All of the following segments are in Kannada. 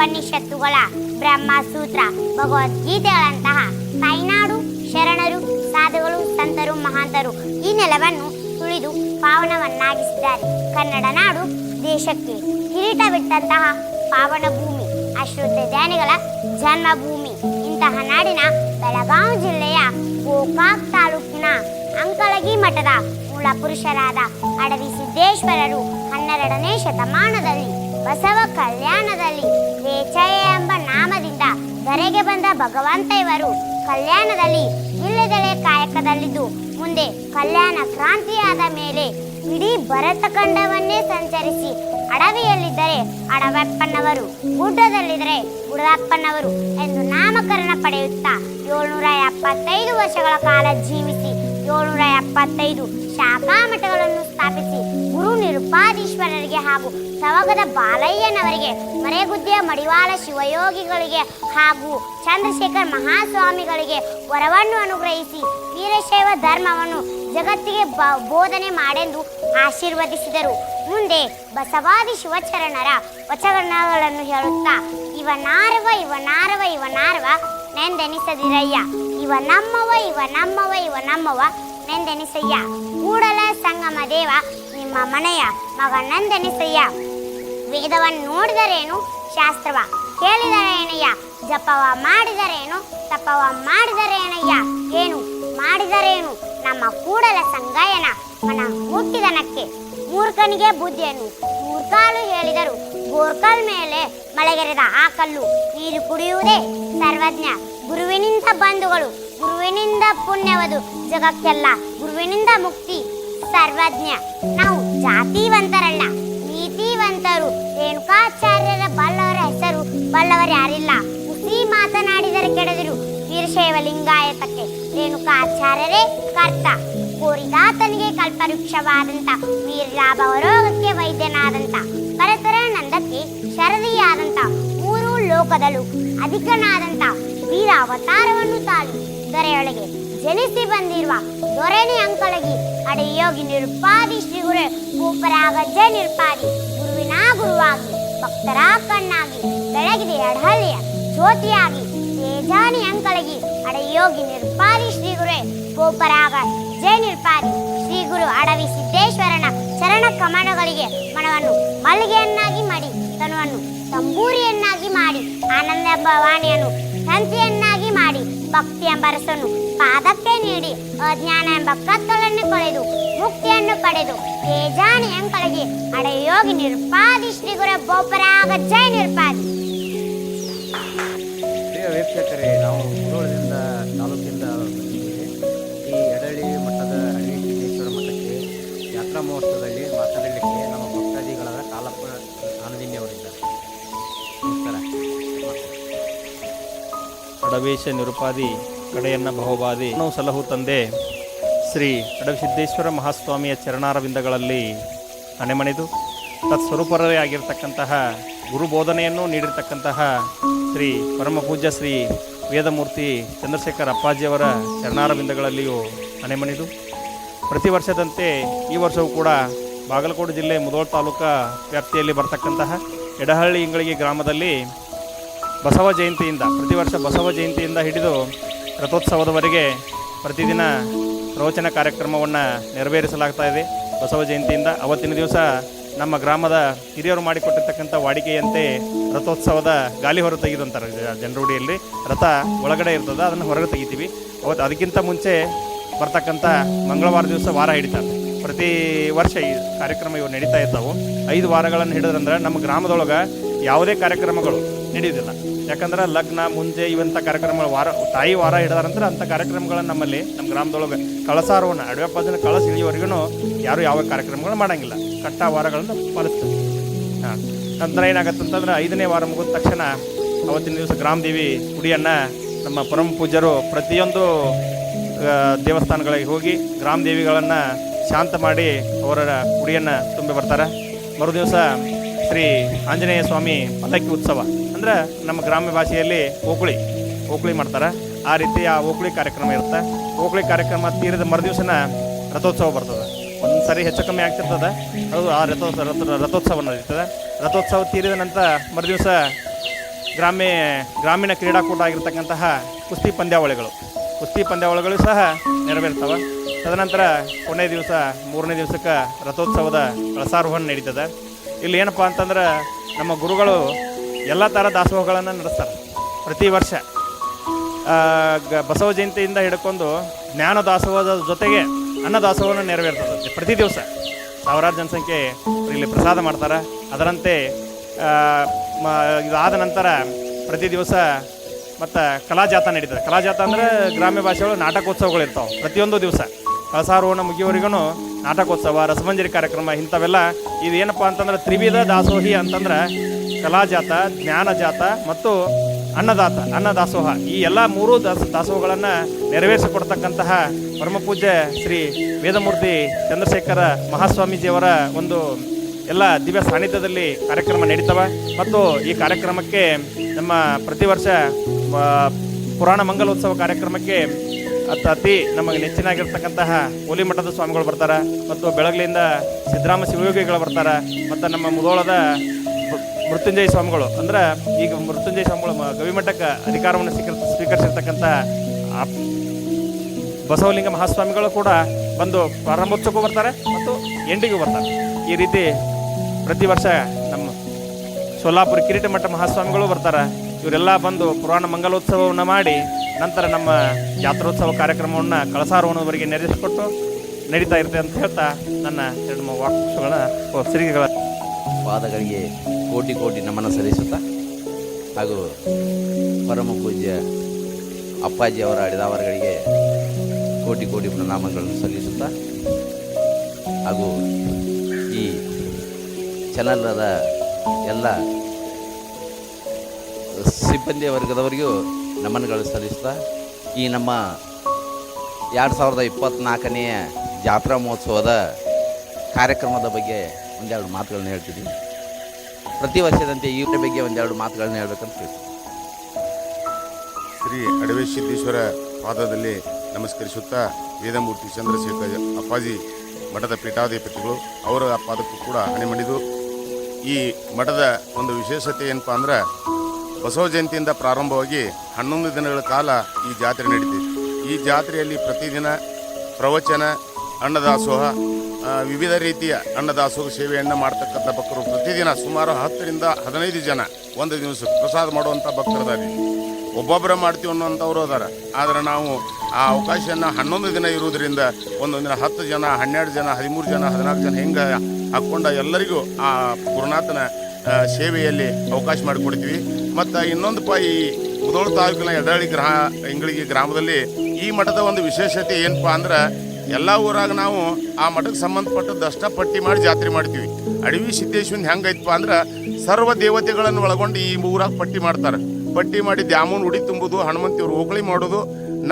ಉಪನಿಷತ್ತುಗಳ ಬ್ರಹ್ಮಸೂತ್ರ ಭಗವದ್ಗೀತೆಗಳಂತಹ ತಾಯ್ನಾಡು, ಶರಣರು, ಸಾಧುಗಳು, ಸಂತರು, ಮಹಾಂತರು ಈ ನೆಲವನ್ನು ತುಳಿದು ಪಾವನವನ್ನಾಗಿಸಿದ್ದಾರೆ. ಕನ್ನಡ ನಾಡು ದೇಶಕ್ಕೆ ಕಿರೀಟ ಬಿಟ್ಟಂತಹ ಪಾವನ ಭೂಮಿ ಅಶ್ರದ್ಧ ಜ್ಞಾನಿಗಳ ಜನ್ಮಭೂಮಿ. ಇಂತಹ ನಾಡಿನ ಬೆಳಗಾವಿ ಜಿಲ್ಲೆಯ ಗೋಕಾಕ್ ತಾಲೂಕಿನ ಅಂಕಲಗಿ ಮಠದ ಮೂಲ ಪುರುಷರಾದ ಅಡವಿ ಸಿದ್ದೇಶ್ವರರು ಹನ್ನೆರಡನೇ ಶತಮಾನದಲ್ಲಿ ಬಸವ ಕಲ್ಯಾಣದಲ್ಲಿ ವೇಚಯ ಎಂಬ ನಾಮದಿಂದ ಧರೆಗೆ ಬಂದ ಭಗವಂತ ಇವರು ಕಲ್ಯಾಣದಲ್ಲಿ ಇಲ್ಲದಲೆ ಕಾಯಕದಲ್ಲಿದ್ದು, ಮುಂದೆ ಕಲ್ಯಾಣ ಕ್ರಾಂತಿಯಾದ ಮೇಲೆ ಇಡೀ ಭರತ ಖಂಡವನ್ನೇ ಸಂಚರಿಸಿ ಅಡವಿಯಲ್ಲಿದ್ದರೆ ಅಡವಪ್ಪನವರು, ಗುಡ್ಡದಲ್ಲಿದ್ದರೆ ಗುಡದಪ್ಪನವರು ಎಂದು ನಾಮಕರಣ ಪಡೆಯುತ್ತಾ ಏಳ್ನೂರ ಎಪ್ಪತ್ತೈದು ವರ್ಷಗಳ ಕಾಲ ಜೀವಿಸಿ ಏಳ್ನೂರ ಎಪ್ಪತ್ತೈದು ಶಾಖಾ ಮಠಗಳನ್ನು ಸ್ಥಾಪಿಸಿ ಗುರು ನಿರುಪಾದೀಶ್ವರರಿಗೆ ಹಾಗೂ ಸವಗದ ಬಾಲಯ್ಯನವರಿಗೆ ಮರೆಗುದ್ದಿಯ ಮಡಿವಾಳ ಶಿವಯೋಗಿಗಳಿಗೆ ಹಾಗೂ ಚಂದ್ರಶೇಖರ್ ಮಹಾಸ್ವಾಮಿಗಳಿಗೆ ವರವನ್ನು ಅನುಗ್ರಹಿಸಿ ವೀರಶೈವ ಧರ್ಮವನ್ನು ಜಗತ್ತಿಗೆ ಬೋಧನೆ ಮಾಡೆಂದು ಆಶೀರ್ವದಿಸಿದರು. ಮುಂದೆ ಬಸವಾದಿ ಶಿವಚರಣರ ವಚನಗಳನ್ನು ಹೇಳುತ್ತಾ ಇವನಾರವ ಇವನಾರವ ಇವನಾರವ ನೆಂದೆನಿಸದಿರಯ್ಯ. ಇವ ನಮ್ಮವ ಇವ ನಮ್ಮವ ಇವ ನಮ್ಮವ ನೆಂದೆನಿಸಯ್ಯ ಕೂಡಲ ಸಂಗಮ ದೇವ, ನಿಮ್ಮ ಮನೆಯ ಮಗ ನಂದನಿಸಯ್ಯ. ವೇದವನ್ನು ನೋಡಿದರೇನು? ಶಾಸ್ತ್ರವ ಕೇಳಿದರೇನಯ್ಯ? ಜಪವ ಮಾಡಿದರೇನು? ತಪವ ಮಾಡಿದರೇನಯ್ಯ? ಏನು ಮಾಡಿದರೇನು? ನಮ್ಮ ಕೂಡಲ ಸಂಗಾಯನ ಮನ ಮುಟ್ಟಿದನಕ್ಕೆ ಮೂರ್ಖನಿಗೆ ಬುದ್ಧಿಯನ್ನು ಮೂರ್ಖಾಲು ಹೇಳಿದರು ಗೋರ್ಕಲ್ ಮೇಲೆ ಮಳೆಗೆರೆದ ಆ ಕಲ್ಲು ನೀರು ಕುಡಿಯುವುದೇ ಸರ್ವಜ್ಞ ಗುರುವಿನಿಂದ ಬಂಧುಗಳು. ಗುರುವಿನಿಂದ ಪುಣ್ಯವದು ಜಗಕ್ಕೆಲ್ಲ. ಗುರುವಿನಿಂದ ಮುಕ್ತಿ, ಸರ್ವಜ್ಞ. ನಾವು ಜಾತಿವಂತರಲ್ಲ, ನೀತಿವಂತರು. ರೇಣುಕಾಚಾರ್ಯರ ಬಲ್ಲವರ ಹೆಸರು, ಬಲ್ಲವರು ಯಾರಿಲ್ಲ. ಹುಸಿ ಮಾತನಾಡಿದರೆ ಕೆಡದಿರು. ವೀರಶೈವ ಲಿಂಗಾಯತಕ್ಕೆ ರೇಣುಕಾಚಾರ್ಯರೇ ಕರ್ತ. ಕೋರಿದಾತನಿಗೆ ಕಲ್ಪವೃಕ್ಷವಾದಂತ ವೀರಲಾಭವರೋಗಕ್ಕೆ ವೈದ್ಯನಾದಂತ, ಪರತರ ನಂದಕ್ಕೆ ಶರದಿಯಾದಂತ ಮೂರು ಲೋಕದಲ್ಲೂ ಅಧಿಕನಾದಂತ ವೀರ ಅವತಾರವನ್ನು ತಾಳಿ. ದೊರೆಯೊಳಗೆ ಜನಿಸಿ ಬಂದಿರುವ ದೊರೆನಿ ಅಡೆ ಅಡೆಯೋಗಿ ನಿರುಪಾದಿ ಶ್ರೀ ಗುರು ಭೂಪರಾಗಜ್ಜ ನಿರುಪಾದಿ ಗುರುವಿನ ಗುರುವಾಗಿ ಭಕ್ತರ ಕಣ್ಣಾಗಿ, ಬೆಳಗಿದೆ ಅಡಹಳ್ಳಿಯ ಜ್ಯೋತಿಯಾಗಿ, ತೇಜಾನಿ ಅಡೆ ಅಡೆಯೋಗಿ ನಿರುಪಾದಿ ಶ್ರೀ ಗುರು ಗೋಪರಾಗ ಜಯ ನಿರುಪಾದಿ ಶ್ರೀ ಗುರು ಅಡವಿ ಸಿದ್ದೇಶ್ವರನ ಚರಣ ಕಮಣಗಳಿಗೆ ಮನವನ್ನು ಮಲ್ಲಿಗೆಯನ್ನಾಗಿ ಮಾಡಿ, ತನುವನ್ನು ತಂಬೂರಿಯನ್ನಾಗಿ ಮಾಡಿ, ಆನಂದ ಭವಾನಿಯನ್ನು ಮಾಡಿ ಭಕ್ತಿ ಎಂಬ ರಸವನ್ನು ಪಾದಕ್ಕೆ ನೀಡಿ ಅಜ್ಞಾನ ಎಂಬ ಕತ್ತಲನ್ನು ಕಳೆದು, ಮುಕ್ತಿಯನ್ನು ಪಡೆದು ತೇಜಾನಿ ಎಂಕಳಗಿ ಅಡೆಯೋಗಿ ನಿರ್ಪಾದಿ ಶ್ರೀ ಗುರು ಬೋಪರಾಗ ಜಯ ನಿರುಪಾದಿ. ಪ್ರಿಯ ವೀಕ್ಷಕರೇ, ನಾವು ಮುಧೋಳದಿಂದ ತಾಲೂಕಿಂದ ಬಂದಿದ್ದೇವೆ. ಈ ಎಡಳಿ ಮಠದ ಅಡಳಿ ಸಿದ್ದೇಶ್ವರ ಮಠಕ್ಕೆ ಯಾತ್ರಾ ಮಹೋತ್ಸವದಲ್ಲಿ ಮಾತನಾಡಲಿಕ್ಕೆ ಅಡವೇಶ ನಿರುಪಾದಿ ಕಡೆಯನ್ನ ಬಹುಬಾದಿ ಸಲಹು ತಂದೆ ಶ್ರೀ ಅಡವಿಸಿದ್ದೇಶ್ವರ ಮಹಾಸ್ವಾಮಿಯ ಚರಣಾರವಿಂದಗಳಲ್ಲಿ ಅಣೆಮಣಿದು. ತತ್ಸ್ವರೂಪರೇ ಆಗಿರ್ತಕ್ಕಂತಹ ಗುರು ಬೋಧನೆಯನ್ನು ನೀಡಿರ್ತಕ್ಕಂತಹ ಶ್ರೀ ಪರಮ ಪೂಜ್ಯ ಶ್ರೀ ವೇದಮೂರ್ತಿ ಚಂದ್ರಶೇಖರ್ ಅಪ್ಪಾಜಿಯವರ ಚರಣಾರವಿಂದಗಳಲ್ಲಿಯೂ ಅಣೆಮಣಿದು. ಪ್ರತಿ ವರ್ಷದಂತೆ ಈ ವರ್ಷವೂ ಕೂಡ ಬಾಗಲಕೋಟೆ ಜಿಲ್ಲೆ ಮುದೋಳ್ ತಾಲೂಕಾ ವ್ಯಾಪ್ತಿಯಲ್ಲಿ ಬರ್ತಕ್ಕಂತಹ ಎಡಹಳ್ಳಿ ಇಂಗಳಿಗೆ ಗ್ರಾಮದಲ್ಲಿ ಬಸವ ಜಯಂತಿಯಿಂದ, ಪ್ರತಿ ವರ್ಷ ಬಸವ ಜಯಂತಿಯಿಂದ ಹಿಡಿದು ರಥೋತ್ಸವದವರೆಗೆ ಪ್ರತಿದಿನ ಪ್ರವಚನ ಕಾರ್ಯಕ್ರಮವನ್ನು ನೆರವೇರಿಸಲಾಗ್ತಾ ಇದೆ. ಬಸವ ಜಯಂತಿಯಿಂದ ಅವತ್ತಿನ ದಿವಸ ನಮ್ಮ ಗ್ರಾಮದ ಹಿರಿಯರು ಮಾಡಿಕೊಟ್ಟಿರ್ತಕ್ಕಂಥ ವಾಡಿಕೆಯಂತೆ ರಥೋತ್ಸವದ ಗಾಲಿ ಹೊರ ತೆಗೆದಂತಾರೆ ಜನರೂಢಿಯಲ್ಲಿ ರಥ ಒಳಗಡೆ ಇರ್ತದೆ, ಅದನ್ನು ಹೊರಗೆ ತೆಗಿತೀವಿ. ಅವತ್ತು ಅದಕ್ಕಿಂತ ಮುಂಚೆ ಬರ್ತಕ್ಕಂಥ ಮಂಗಳವಾರ ದಿವಸ ವಾರ ಹಿಡಿತಾರೆ. ಪ್ರತಿ ವರ್ಷ ಈ ಕಾರ್ಯಕ್ರಮ ಇವು ನಡೀತಾ ಇರ್ತಾವೆ. ಐದು ವಾರಗಳನ್ನು ಹಿಡಿದ್ರಂದ್ರೆ ನಮ್ಮ ಗ್ರಾಮದೊಳಗೆ ಯಾವುದೇ ಕಾರ್ಯಕ್ರಮಗಳು ನಡೆಯೋದಿಲ್ಲ ಯಾಕಂದ್ರೆ ಲಗ್ನ, ಮುಂಜೆ ಇವಂಥ ಕಾರ್ಯಕ್ರಮಗಳು ವಾರ, ತಾಯಿ ವಾರ ಹಿಡಿದಾರಂದ್ರೆ ಅಂಥ ಕಾರ್ಯಕ್ರಮಗಳನ್ನು ನಮ್ಮಲ್ಲಿ ನಮ್ಮ ಗ್ರಾಮದೊಳಗೆ ಕಳಸಾರವನ್ನು ಅಡವೆಪ್ಪಜನ ಕಳಸ ಇಳಿಯವರೆಗೂ ಯಾರು ಯಾವ ಕಾರ್ಯಕ್ರಮಗಳು ಮಾಡಂಗಿಲ್ಲ. ಕಟ್ಟ ವಾರಗಳನ್ನು ಪಾಲಿಸ್ತೀವಿ ಹಾಂ. ನಂತರ ಏನಾಗತ್ತಂತಂದ್ರೆ ಐದನೇ ವಾರ ಮುಗಿದ ತಕ್ಷಣ ಅವತ್ತಿನ ದಿವಸ ಗ್ರಾಮದೇವಿ ಗುಡಿಯನ್ನು ನಮ್ಮ ಪರಮ ಪೂಜ್ಯರು ಪ್ರತಿಯೊಂದು ದೇವಸ್ಥಾನಗಳಿಗೆ ಹೋಗಿ ಗ್ರಾಮ ದೇವಿಗಳನ್ನು ಶಾಂತ ಮಾಡಿ ಅವರ ಗುಡಿಯನ್ನು ತುಂಬಿ ಬರ್ತಾರೆ. ಮರುದಿವಸ ಶ್ರೀ ಆಂಜನೇಯ ಸ್ವಾಮಿ ಪಲ್ಲಕ್ಕಿ ಉತ್ಸವ. ಅಂದ್ರೆ ನಮ್ಮ ಗ್ರಾಮ್ಯ ಭಾಷೆಯಲ್ಲಿ ಓಕುಳಿ ಓಕುಳಿ ಮಾಡ್ತಾರೆ. ಆ ರೀತಿ ಆ ಓಕುಳಿ ಕಾರ್ಯಕ್ರಮ ಇರುತ್ತೆ. ಓಕುಳಿ ಕಾರ್ಯಕ್ರಮ ತೀರಿದ ಮರುದಿವಸನ ರಥೋತ್ಸವ ಬರ್ತದೆ. ಒಂದು ಸರಿ ಹೆಚ್ಚು ಕಮ್ಮಿ ಆಗ್ತಿರ್ತದೆ. ಅದು ಆ ರಥೋತ್ಸವ ರಥ, ರಥೋತ್ಸವ ನಡೀತದೆ ರಥೋತ್ಸವ ತೀರಿದ ನಂತರ ಮರುದಿವಸ ಗ್ರಾಮ್ಯ ಗ್ರಾಮೀಣ ಕ್ರೀಡಾಕೂಟ ಆಗಿರ್ತಕ್ಕಂತಹ ಕುಸ್ತಿ ಪಂದ್ಯಾವಳಿಗಳು. ಕುಸ್ತಿ ಪಂದ್ಯಾವಳಿಗಳು ಸಹ ನೆರವೇರ್ತವೆ. ತದನಂತರ ಕೊನೆಯ ದಿವಸ, ಮೂರನೇ ದಿವಸಕ್ಕೆ ರಥೋತ್ಸವದ ಕಳಸಾರೋಹಣ ನಡೀತದೆ. ಇಲ್ಲಿ ಏನಪ್ಪ ಅಂತಂದ್ರೆ ನಮ್ಮ ಗುರುಗಳು ಎಲ್ಲ ಥರ ದಾಸೋಹಗಳನ್ನು ನಡೆಸ್ತಾರೆ. ಪ್ರತಿ ವರ್ಷ ಗ- ಬಸವ ಜಯಂತಿಯಿಂದ ಹಿಡ್ಕೊಂಡು ಜ್ಞಾನ ದಾಸೋಹದ ಜೊತೆಗೆ ಅನ್ನ ದಾಸೋಹವನ್ನು ನೆರವೇರ್ತದೆ. ಪ್ರತಿ ದಿವಸ ಸಾವಿರಾರು ಜನಸಂಖ್ಯೆ ಇಲ್ಲಿ ಪ್ರಸಾದ ಮಾಡ್ತಾರೆ. ಅದರಂತೆ ಇದಾದ ನಂತರ ಪ್ರತಿ ದಿವಸ ಮತ್ತು ಕಲಾಜಾತ ನಡೀತದೆ. ಕಲಾಜಾತ ಅಂದರೆ ಗ್ರಾಮ್ಯ ಭಾಷೆಗಳು ನಾಟಕೋತ್ಸವಗಳು ಇರ್ತಾವೆ. ಪ್ರತಿಯೊಂದು ದಿವಸ ಕಳಸಾರೋಹಣ ಮುಗಿಯೋರಿಗೂ ನಾಟಕೋತ್ಸವ, ರಸಮಂಜರಿ ಕಾರ್ಯಕ್ರಮ ಇಂಥವೆಲ್ಲ. ಇದು ಏನಪ್ಪ ಅಂತಂದ್ರೆ ತ್ರಿವಿಧ ದಾಸೋಹಿ ಅಂತಂದ್ರೆ ಕಲಾಜಾತ, ಜ್ಞಾನಜಾತ ಮತ್ತು ಅನ್ನದಾತ, ಅನ್ನದಾಸೋಹ. ಈ ಎಲ್ಲ ಮೂರು ದಾಸ ದಾಸೋಹಗಳನ್ನು ನೆರವೇರಿಸಿಕೊಡ್ತಕ್ಕಂತಹ ಪರಮಪೂಜ್ಯ ಶ್ರೀ ವೇದಮೂರ್ತಿ ಚಂದ್ರಶೇಖರ ಮಹಾಸ್ವಾಮೀಜಿಯವರ ಒಂದು ಎಲ್ಲ ದಿವ್ಯ ಸಾನ್ನಿಧ್ಯದಲ್ಲಿ ಕಾರ್ಯಕ್ರಮ ನಡೀತವೆ. ಮತ್ತು ಈ ಕಾರ್ಯಕ್ರಮಕ್ಕೆ ನಮ್ಮ ಪ್ರತಿ ವರ್ಷ ಪುರಾಣ ಮಂಗಲೋತ್ಸವ ಕಾರ್ಯಕ್ರಮಕ್ಕೆ ಅತ್ತ ಅತಿ ನಮಗೆ ನೆಚ್ಚಿನಾಗಿರ್ತಕ್ಕಂತಹ ಹೋಲಿ ಮಠದ ಸ್ವಾಮಿಗಳು ಬರ್ತಾರೆ. ಮತ್ತು ಬೆಳಗ್ಲಿಂದ ಸಿದ್ದರಾಮ ಶಿವಯೋಗಿಗಳು ಬರ್ತಾರೆ. ಮತ್ತು ನಮ್ಮ ಮುದೋಳದ ಮೃತ್ಯುಂಜಯ ಸ್ವಾಮಿಗಳು. ಅಂದ್ರೆ ಈಗ ಮೃತ್ಯುಂಜಯ ಸ್ವಾಮಿಗಳು ಗವಿಮಠಕ್ಕೆ ಅಧಿಕಾರವನ್ನು ಸ್ವೀಕರ್ ಸ್ವೀಕರಿಸಿರ್ತಕ್ಕಂಥ ಬಸವಲಿಂಗ ಮಹಾಸ್ವಾಮಿಗಳು ಕೂಡ ಬಂದು ಪ್ರಾರಂಭೋತ್ಸವಕ್ಕೂ ಬರ್ತಾರೆ ಮತ್ತು ಎಂಡಿಗೂ ಬರ್ತಾರೆ. ಈ ರೀತಿ ಪ್ರತಿ ವರ್ಷ ನಮ್ಮ ಸೋಲಾಪುರ ಕಿರೀಟ ಮಠ ಮಹಾಸ್ವಾಮಿಗಳು ಬರ್ತಾರೆ. ಇವರೆಲ್ಲ ಬಂದು ಪುರಾಣ ಮಂಗಲೋತ್ಸವವನ್ನು ಮಾಡಿ ನಂತರ ನಮ್ಮ ಜಾತ್ರೋತ್ಸವ ಕಾರ್ಯಕ್ರಮವನ್ನು ಕಳಸಾರೋಹಣದವರೆಗೆ ನೆರವೇರಿಸಿಕೊಟ್ಟು ನಡೀತಾ ಇರುತ್ತೆ ಅಂತ ಹೇಳ್ತಾ ನನ್ನ ಎರಡು ವಾಕ್ಸ್ಗಳ ಸಿರಿಗೆಗಳ ಪಾದಗಳಿಗೆ ಕೋಟಿ ಕೋಟಿ ನಮನ ಸಲ್ಲಿಸುತ್ತಾ ಹಾಗೂ ಪರಮ ಪೂಜ್ಯ ಅಪ್ಪಾಜಿ ಅವರ ಅಡಿದಾವರಗಳಿಗೆ ಕೋಟಿ ಕೋಟಿ ಪ್ರಣಾಮಗಳನ್ನು ಸಲ್ಲಿಸುತ್ತಾ ಹಾಗೂ ಈ ಚಾನಲದ ಎಲ್ಲ ಸಿಬ್ಬಂದಿ ವರ್ಗದವರಿಗೂ ನಮನಗಳು ಸಲ್ಲಿಸ್ತಾ ಈ ನಮ್ಮ ಎರಡು ಸಾವಿರದ ಇಪ್ಪತ್ತ್ನಾಲ್ಕನೆಯ ಜಾತ್ರಾ ಮಹೋತ್ಸವದ ಕಾರ್ಯಕ್ರಮದ ಬಗ್ಗೆ ಒಂದೆರಡು ಮಾತುಗಳನ್ನ ಹೇಳ್ತಿದ್ದೀನಿ. ಪ್ರತಿ ವರ್ಷದಂತೆ ಈ ಬಗ್ಗೆ ಒಂದೆರಡು ಮಾತುಗಳನ್ನ ಹೇಳ್ಬೇಕಂತ ಶ್ರೀ ಅಡವೆ ಸಿದ್ದೇಶ್ವರ ಪಾದದಲ್ಲಿ ನಮಸ್ಕರಿಸುತ್ತಾ ವೇದಮೂರ್ತಿ ಚಂದ್ರಶೇಖರ್ ಅಪ್ಪಾಜಿ ಮಠದ ಪೀಠಾಧಿಪತಿಗಳು ಅವರ ಪಾದಕ್ಕೂ ಕೂಡ ಹಣೆ ಮಣಿದು ಈ ಮಠದ ಒಂದು ವಿಶೇಷತೆ ಏನಪ್ಪ ಅಂದ್ರೆ ಬಸವ ಜಯಂತಿಯಿಂದ ಪ್ರಾರಂಭವಾಗಿ ಹನ್ನೊಂದು ದಿನಗಳ ಕಾಲ ಈ ಜಾತ್ರೆ ನಡೀತಿದೆ ಈ ಜಾತ್ರೆಯಲ್ಲಿ ಪ್ರತಿದಿನ ಪ್ರವಚನ, ಅನ್ನದಾಸೋಹ ವಿವಿಧ ರೀತಿಯ ಅನ್ನದಾಸೋಹ ಸೇವೆಯನ್ನು ಮಾಡ್ತಕ್ಕಂಥ ಭಕ್ತರು ಪ್ರತಿದಿನ ಸುಮಾರು ಹತ್ತರಿಂದ ಹದಿನೈದು ಜನ ಒಂದು ದಿವಸ ಪ್ರಸಾದ ಮಾಡುವಂಥ ಭಕ್ತರದಾರಿ ಒಬ್ಬೊಬ್ಬರ ಮಾಡ್ತೀವಿ ಅನ್ನೋಂಥವ್ರು ಅದಾರ. ಆದರೆ ನಾವು ಆ ಅವಕಾಶವನ್ನು ಹನ್ನೊಂದು ದಿನ ಇರುವುದರಿಂದ ದಿನ ಹತ್ತು ಜನ, ಹನ್ನೆರಡು ಜನ, ಹದಿಮೂರು ಜನ, ಹದಿನಾಲ್ಕು ಜನ ಹಿಂಗೆ ಹಾಕ್ಕೊಂಡ ಎಲ್ಲರಿಗೂ ಆ ಗುರುನಾಥನ ಸೇವೆಯಲ್ಲಿ ಅವಕಾಶ ಮಾಡಿಕೊಡ್ತೀವಿ. ಮತ್ತು ಇನ್ನೊಂದು ಪಾಯಿ ಈ ಮುದೋಳ ತಾಲೂಕಿನ ಎಡಹಳ್ಳಿ ಗ್ರಾ ಇಂಗಳಿಗೆ ಗ್ರಾಮದಲ್ಲಿ ಈ ಮಠದ ಒಂದು ವಿಶೇಷತೆ ಏನಪ್ಪ ಅಂದ್ರೆ ಎಲ್ಲ ಊರಾಗ ನಾವು ಆ ಮಠಕ್ಕೆ ಸಂಬಂಧಪಟ್ಟದ್ದು ಅಷ್ಟ ಪಟ್ಟಿ ಮಾಡಿ ಜಾತ್ರೆ ಮಾಡ್ತೀವಿ. ಅಡವಿ ಸಿದ್ದೇಶ್ವನ್ ಹೆಂಗೈತಪ್ಪ ಅಂದ್ರೆ ಸರ್ವ ದೇವತೆಗಳನ್ನು ಒಳಗೊಂಡು ಈ ಊರಾಗ ಪಟ್ಟಿ ಮಾಡ್ತಾರೆ. ಪಟ್ಟಿ ಮಾಡಿ ದ್ಯಾಮೂನ್ ಉಡಿ ತುಂಬುದು ಹನುಮಂತಿಯವ್ರು ಓಕಳಿ ಮಾಡೋದು,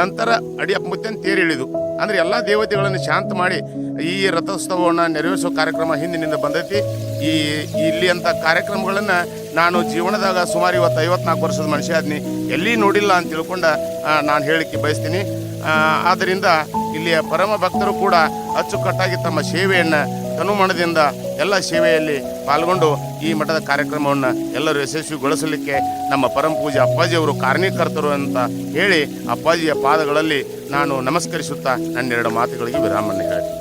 ನಂತರ ಅಡಿ ಮುತ್ತನ್ ತೇರಿ ಇಳಿದು ಅಂದ್ರೆ ಎಲ್ಲ ದೇವತೆಗಳನ್ನು ಶಾಂತ ಮಾಡಿ ಈ ರಥೋತ್ಸವವನ್ನು ನೆರವೇರಿಸೋ ಕಾರ್ಯಕ್ರಮ ಹಿಂದಿನಿಂದ ಬಂದೈತಿ. ಈ ಇಲ್ಲಿ ಅಂತ ಕಾರ್ಯಕ್ರಮಗಳನ್ನು ನಾನು ಜೀವನದಾಗ ಸುಮಾರು ಇವತ್ತು ಐವತ್ನಾಲ್ಕು ವರ್ಷದ ಮನುಷ್ಯ ಆದ್ನಿ. ಎಲ್ಲಿ ನೋಡಿಲ್ಲ ಅಂತ ತಿಳ್ಕೊಂಡು ನಾನು ಹೇಳಿಕ್ಕೆ ಬಯಸ್ತೀನಿ. ಆದ್ದರಿಂದ ಇಲ್ಲಿಯ ಪರಮ ಭಕ್ತರು ಕೂಡ ಅಚ್ಚುಕಟ್ಟಾಗಿ ತಮ್ಮ ಸೇವೆಯನ್ನು ತನುಮಣದಿಂದ ಎಲ್ಲ ಸೇವೆಯಲ್ಲಿ ಪಾಲ್ಗೊಂಡು ಈ ಮಠದ ಕಾರ್ಯಕ್ರಮವನ್ನು ಎಲ್ಲರೂ ಯಶಸ್ವಿಗೊಳಿಸಲಿಕ್ಕೆ ನಮ್ಮ ಪರಮ ಪೂಜೆ ಅಪ್ಪಾಜಿಯವರು ಕಾರಣೀಕರ್ತರು ಅಂತ ಹೇಳಿ ಅಪ್ಪಾಜಿಯ ಪಾದಗಳಲ್ಲಿ ನಾನು ನಮಸ್ಕರಿಸುತ್ತಾ ನನ್ನೆರಡು ಮಾತುಗಳಿಗೆ ವಿರಾಮವನ್ನು ಹೇಳ್ತೀನಿ.